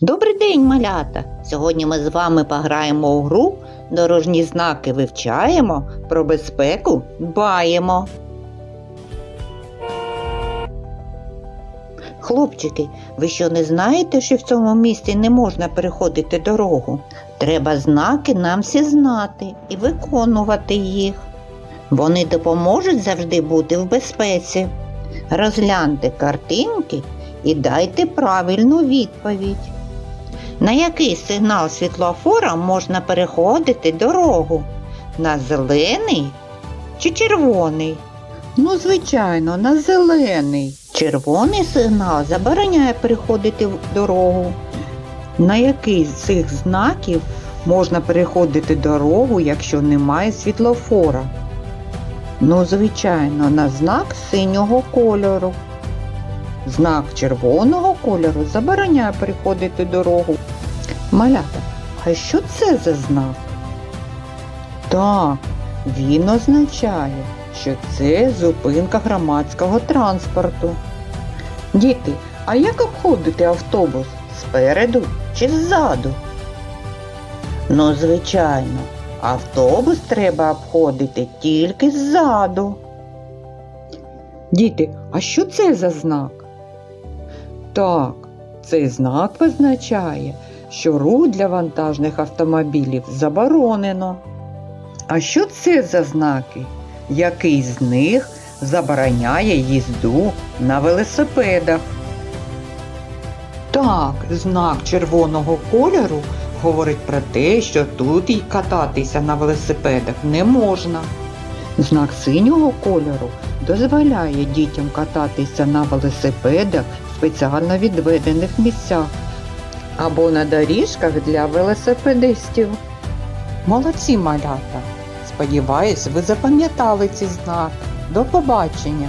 Добрий день, малята! Сьогодні ми з вами пограємо у гру, дорожні знаки вивчаємо, про безпеку дбаємо. Хлопчики, ви що не знаєте, що в цьому місті не можна переходити дорогу? Треба знаки нам всі знати і виконувати їх. Вони допоможуть завжди бути в безпеці. Розгляньте картинки і дайте правильну відповідь. На який сигнал світлофора можна переходити дорогу? На зелений чи червоний? Ну, звичайно, на зелений. Червоний сигнал забороняє переходити дорогу. На який з цих знаків можна переходити дорогу, якщо немає світлофора? Ну, звичайно, на знак синього кольору. Знак червоного кольору забороняє переходити дорогу. Малята, а що це за знак? Так, він означає, що це зупинка громадського транспорту. Діти, а як обходити автобус? Спереду чи ззаду? Ну, звичайно, автобус треба обходити тільки ззаду. Діти, а що це за знак? Так, цей знак визначає, що рух для вантажних автомобілів заборонено. А що це за знаки? Який з них забороняє їзду на велосипедах? Так, знак червоного кольору говорить про те, що тут і кататися на велосипедах не можна. Знак синього кольору дозволяє дітям кататися на велосипедах в спеціально відведених місцях або на доріжках для велосипедистів. Молодці малята! Сподіваюсь, ви запам'ятали ці знаки. До побачення!